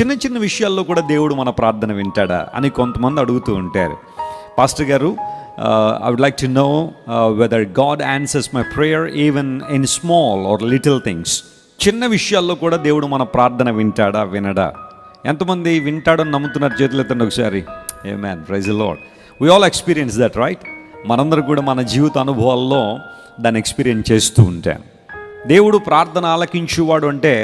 చిన్న చిన్న విషయాల్లో కూడా దేవుడు మన ప్రార్థన వింటాడా అని కొంతమంది అడుగుతూ ఉంటారు. పాస్టర్ గారు I would like to know whether God answers my prayer even in small or little things చిన్న విషయాల్లో కూడా దేవుడు మన ప్రార్థన వింటాడా వినడా? ఎంతమంది వింటాడని నమ్ముతున్నారు చేతులు ఎత్తండి ఒకసారి. Amen praise lord we all experience that right మనందరూ కూడా మన జీవిత అనుభవాల్లో దాన్ని ఎక్స్పీరియన్స్ చేస్తూ ఉంటాం. దేవుడు ప్రార్థన ఆలకించువాడు అంటే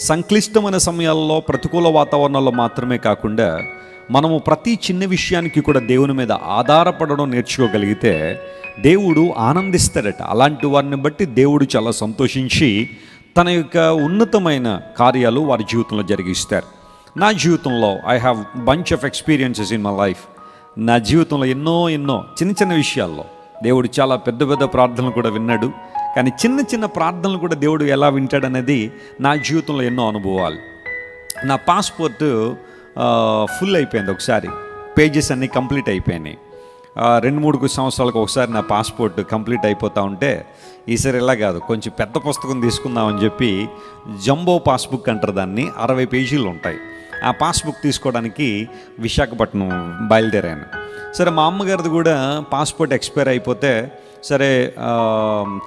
సంక్లిష్టమైన సమయాల్లో ప్రతికూల వాతావరణంలో మాత్రమే కాకుండా మనము ప్రతి చిన్న విషయానికి కూడా దేవుని మీద ఆధారపడడం నేర్చుకోగలిగితే దేవుడు ఆనందిస్తాడట. అలాంటి వారిని బట్టి దేవుడు చాలా సంతోషించి తన యొక్క ఉన్నతమైన కార్యాలు వారి జీవితంలో జరిగిస్తారు. నా జీవితంలో I have bunch of experiences in my life నా జీవితంలో ఎన్నో ఎన్నో చిన్న చిన్న విషయాల్లో దేవుడు చాలా పెద్ద పెద్ద ప్రార్థనలు కూడా విన్నాడు. కానీ చిన్న చిన్న ప్రార్థనలు కూడా దేవుడు ఎలా వింటాడనేది నా జీవితంలో ఎన్నో అనుభవాలు. నా పాస్పోర్ట్ ఫుల్ అయిపోయింది ఒకసారి. పేజెస్ అన్నీ కంప్లీట్ అయిపోయినాయి. రెండు మూడు సంవత్సరాలకు ఒకసారి నా పాస్పోర్ట్ కంప్లీట్ అయిపోతూ ఉంటే ఈసారి ఇలా కాదు కొంచెం పెద్ద పుస్తకం తీసుకుందామని చెప్పి జంబో పాస్బుక్ అంటారు దాన్ని అరవై పేజీలు ఉంటాయి. ఆ పాస్బుక్ తీసుకోవడానికి విశాఖపట్నం బయలుదేరాను. సరే మా అమ్మగారిది కూడా పాస్పోర్ట్ ఎక్స్పైర్ అయిపోతే సరే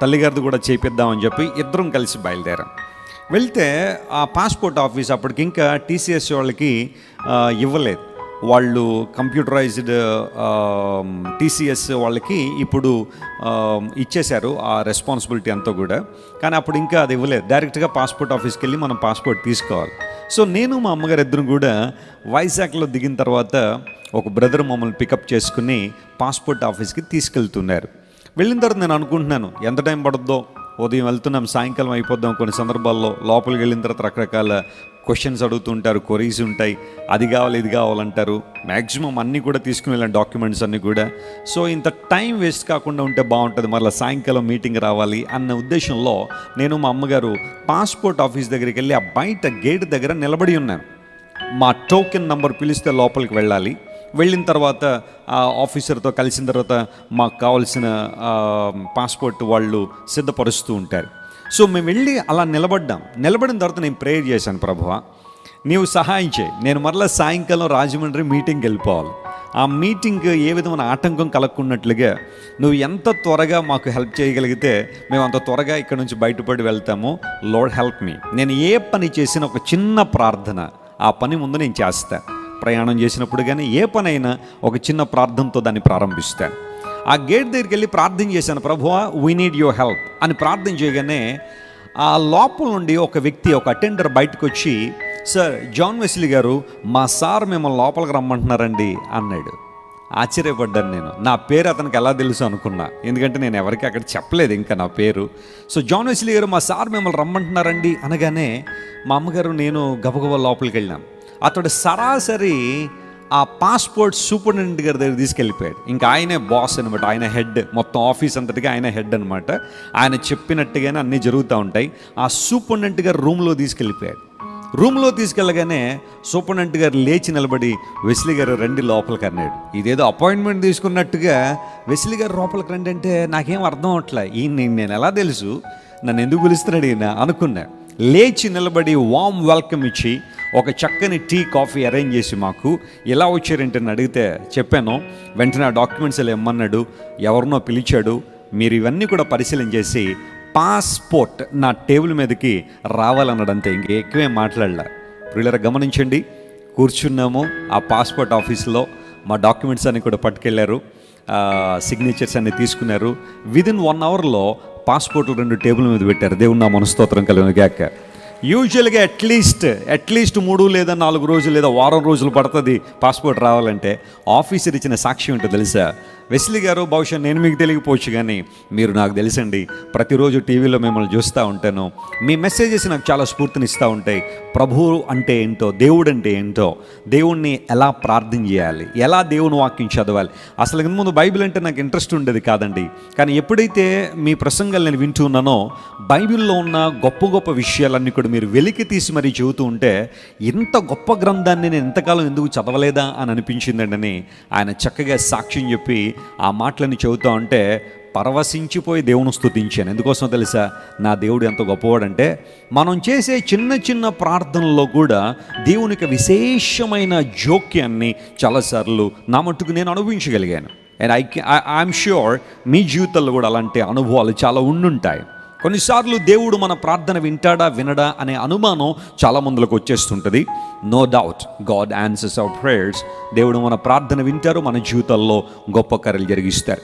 తల్లిగారిది కూడా చేపిద్దామని చెప్పి ఇద్దరం కలిసి బయలుదేరాం. వెళ్తే ఆ పాస్పోర్ట్ ఆఫీస్ అప్పటికి ఇంకా టీసీఎస్ వాళ్ళకి ఇవ్వలేదు. వాళ్ళు కంప్యూటరైజ్డ్ టీసీఎస్ వాళ్ళకి ఇప్పుడు ఇచ్చేశారు ఆ రెస్పాన్సిబిలిటీ అంతా కూడా. కానీ అప్పుడు ఇంకా అది ఇవ్వలేదు. డైరెక్ట్గా పాస్పోర్ట్ ఆఫీస్కి వెళ్ళి మనం పాస్పోర్ట్ తీసుకోవాలి. సో నేను మా అమ్మగారు ఇద్దరు కూడా వైజాగ్లో దిగిన తర్వాత ఒక బ్రదర్ మమ్మల్ని పికప్ చేసుకుని పాస్పోర్ట్ ఆఫీస్కి తీసుకెళ్తున్నారు. వెళ్ళిన తర్వాత నేను అనుకుంటున్నాను ఎంత టైం పడుద్దో? ఉదయం వెళ్తున్నాం సాయంకాలం అయిపోద్దాం కొన్ని సందర్భాల్లో లోపలికి వెళ్ళిన తర్వాత రకరకాల క్వశ్చన్స్ అడుగుతుంటారు కొరీస్ ఉంటాయి. అది కావాలి ఇది కావాలంటారు. మ్యాక్సిమం అన్నీ కూడా తీసుకుని వెళ్ళాను డాక్యుమెంట్స్ అన్నీ కూడా. సో ఇంత టైం వేస్ట్ కాకుండా ఉంటే బాగుంటుంది. మరలా సాయంకాలం మీటింగ్ రావాలి అన్న ఉద్దేశంలో నేను మా అమ్మగారు పాస్పోర్ట్ ఆఫీస్ దగ్గరికి వెళ్ళి ఆ బయట గేట్ దగ్గర నిలబడి ఉన్నాను. మా టోకెన్ నంబర్ పిలిస్తే లోపలికి వెళ్ళాలి. వెళ్ళిన తర్వాత ఆ ఆఫీసర్తో కలిసిన తర్వాత మాకు కావాల్సిన పాస్పోర్ట్ వాళ్ళు సిద్ధపరుస్తూ ఉంటారు. సో మేము వెళ్ళి అలా నిలబడ్డాం. నిలబడిన తర్వాత నేను ప్రేయర్ చేశాను ప్రభువా నీవు సహాయం చేయి. నేను మరలా సాయంకాలం రాజమండ్రి మీటింగ్కి వెళ్ళిపోవాలి. ఆ మీటింగ్ ఏ విధమైన ఆటంకం కలగకున్నట్లుగా నువ్వు ఎంత త్వరగా మాకు హెల్ప్ చేయగలిగితే మేము అంత త్వరగా ఇక్కడ నుంచి బయటపడి వెళ్తాము. లోడ్ హెల్ప్ మీ నేను ఏ పని చేసిన ఒక చిన్న ప్రార్థన. ఆ పని ముందు నేను చేస్తాను ప్రయాణం చేసినప్పుడు కానీ ఏ పనైనా ఒక చిన్న ప్రార్థనతో దాన్ని ప్రారంభిస్తాను. ఆ గేట్ దగ్గరికి వెళ్ళి ప్రార్థన చేశాను ప్రభువా వీ నీడ్ యువర్ హెల్ప్ అని ప్రార్థన చేయగానే ఆ లోపల నుండి ఒక వ్యక్తి ఒక అటెండర్ బయటకు వచ్చి సార్ జాన్ వెస్లీ గారు మా సార్ మిమ్మల్ని లోపలికి రమ్మంటున్నారండి అన్నాడు. ఆశ్చర్యపడ్డాను నేను. నా పేరు అతనికి ఎలా తెలుసు అనుకున్నా. ఎందుకంటే నేను ఎవరికి అక్కడ చెప్పలేదు ఇంకా నా పేరు. సో జాన్ వెస్లీ గారు మా సార్ మిమ్మల్ని రమ్మంటున్నారండి అనగానే మా అమ్మగారు నేను గబగబా లోపలికి వెళ్ళాం. అతడు సరాసరి ఆ పాస్పోర్ట్ సూపరింటెండెంట్ గారి దగ్గర తీసుకెళ్ళిపోయాడు. ఇంకా ఆయనే బాస్ అనమాట ఆయన హెడ్. మొత్తం ఆఫీస్ అంతటిగా ఆయన హెడ్ అనమాట ఆయన చెప్పినట్టుగానే అన్నీ జరుగుతూ ఉంటాయి. ఆ సూపరింటెండెంట్ గారు రూమ్లో తీసుకెళ్ళిపోయాడు. రూమ్లో తీసుకెళ్ళగానే సూపరింటెండెంట్ గారు లేచి నిలబడి వెస్లీ గారు రండి లోపలికి అన్నాడు. ఇదేదో అపాయింట్మెంట్ తీసుకున్నట్టుగా వెస్లీ గారు లోపలికి రండి అంటే నాకేం అర్థం అవట్లే. ఈయన నేను ఎలా తెలుసు? నన్ను ఎందుకు పిలుస్తున్నాడు ఈయన? అనుకున్నా. లేచి నిలబడి వామ్ వెల్కమ్ ఇచ్చి ఒక చక్కని టీ కాఫీ అరేంజ్ చేసి మాకు. ఎలా వచ్చారంటే అని అడిగితే చెప్పాను. వెంటనే ఆ డాక్యుమెంట్స్ ఇలా ఇమ్మన్నాడు. ఎవరినో పిలిచాడు. మీరు ఇవన్నీ కూడా పరిశీలన చేసి పాస్పోర్ట్ నా టేబుల్ మీదకి రావాలన్నాడంతే ఇంక ఎక్కువే మాట్లాడలే. ప్రియులరా గమనించండి. కూర్చున్నాము ఆ పాస్పోర్ట్ ఆఫీస్లో. మా డాక్యుమెంట్స్ అన్ని కూడా పట్టుకెళ్ళారు. సిగ్నేచర్స్ అన్ని తీసుకున్నారు. విదిన్ వన్ అవర్లో పాస్పోర్ట్లు రెండు టేబుల్ మీద పెట్టారు. దేవుడు నా మనస్తోత్రం కలిగిన గాక. యూజువల్గా అట్లీస్ట్ అట్లీస్ట్ మూడు లేదా నాలుగు రోజులు లేదా వారం రోజులు పడుతుంది పాస్పోర్ట్ రావాలంటే. ఆఫీసర్ ఇచ్చిన సాక్ష్యం ఉంటుంది తెలుసా? వెస్లీ గారు బహుశా నేను మీకు తెలియకపోవచ్చు కానీ మీరు నాకు తెలుసండి ప్రతిరోజు టీవీలో మిమ్మల్ని చూస్తూ ఉంటాను. మీ మెసేజెస్ నాకు చాలా స్ఫూర్తినిస్తూ ఉంటాయి. ప్రభువు అంటే ఏంటో దేవుడు అంటే ఏంటో దేవుణ్ణి ఎలా ప్రార్థన చేయాలి ఎలా దేవుని వాక్యం చదవాలి? అసలు ఇంతకు ముందు బైబిల్ అంటే నాకు ఇంట్రెస్ట్ ఉండేది కాదండి. కానీ ఎప్పుడైతే మీ ప్రసంగాలు నేను వింటూ ఉన్నానో బైబిల్లో ఉన్న గొప్ప గొప్ప విషయాలన్నీ కూడా మీరు వెలికి తీసి మరీ చెబుతూ ఉంటే ఇంత గొప్ప గ్రంథాన్ని నేను ఎంతకాలం ఎందుకు చదవలేదా అని అనిపించిందండి అని ఆయన చక్కగా సాక్ష్యం చెప్పి ఆ మాటలని చెబుతూ ఉంటే పరవశించిపోయి దేవుని స్థుతించాను ఎందుకోసం తెలుసా? నా దేవుడు ఎంత గొప్పవాడంటే మనం చేసే చిన్న చిన్న ప్రార్థనల్లో కూడా దేవునికి విశేషమైన జోక్యాన్ని చాలాసార్లు నా మట్టుకు నేను అనుభవించగలిగాను. అండ్ ఐ ఐఎమ్ ష్యూర్ మీ జీవితంలో కూడా అలాంటి అనుభవాలు చాలా ఉండుంటాయి. కొన్నిసార్లు దేవుడు మన ప్రార్థన వింటాడా వినడా అనే అనుమానం చాలా మందులకు వచ్చేస్తుంటుంది. No doubt God answers our prayers దేవుడు మన ప్రార్థన వింటారు మన జీవితాల్లో గొప్ప కార్యలు జరిగిస్తారు.